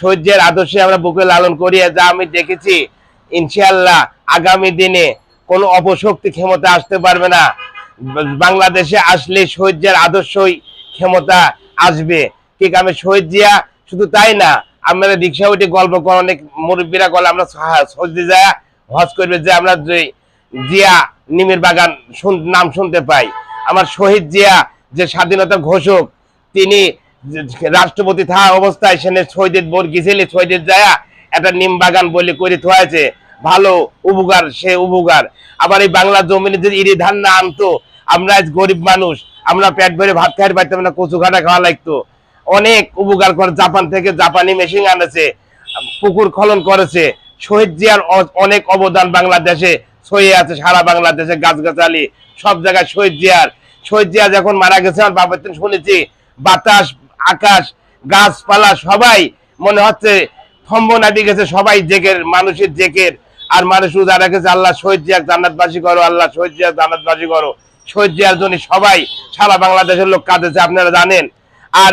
সহ্যের আদর্শে আমরা বুকে লালন করি, যা আমি দেখেছি, ইনশাআল্লাহ আগামী দিনে কোনো অপশক্তি ক্ষমতা আসতে পারবে না। বাংলাদেশে আসলে সহ্যের আদর্শই ক্ষমতা আসবে। ঠিক আমি জিয়া, শুধু তাই না আমরা রিক্সা উঠে গল্প করে অনেক মুরব্বীরা গল্প আমরা সহজে যায় হজ করবে যে আমরা জিয়া নিমের বাগান নাম শুনতে পাই। আমার শহীদ জিয়া যে স্বাধীনতা ঘোষক, তিনি রাষ্ট্রপতি থাকা অবস্থায় সেনে শহীদের বোর গেছিলে শহীদের যায় একটা নিম বাগান বলে করে থোয়াছে ভালো উপকার, সে উপকার। আবার এই বাংলা জমিনে যদি ইরি ধান না আনতো, আমরা আজ গরিব মানুষ, আমরা পেট ভরে ভাত খাইতে পারতাম না, কচু কাটা খাওয়া লাগতো। অনেক উপকার করে জাপান থেকে জাপানি মেশিন আনেছে, পুকুর খনন করেছে। শহীদ জিয়ার অনেক অবদান বাংলাদেশে, ছড়িয়ে আছে সারা বাংলাদেশে, গাছগাছালি, সব জায়গায় শহীদ জিয়ার। শহীদ জিয়া যখন মারা গেছে, আমার বাবার শুনেছি, বাতাস আকাশ, গাছপালা সবাই মনে হচ্ছে থম্ব নাদি গেছে, সবাই জেকের মানুষের জেকের আর মানুষ উদার রেখেছে, আল্লাহ জিয়া জান্নাতবাসী করো, আল্লাহ জিয়া জান্নাতবাসী করো। শহীদ জিয়ার জন্য সবাই সারা বাংলাদেশের লোক কাঁদেছে, আপনারা জানেন। আর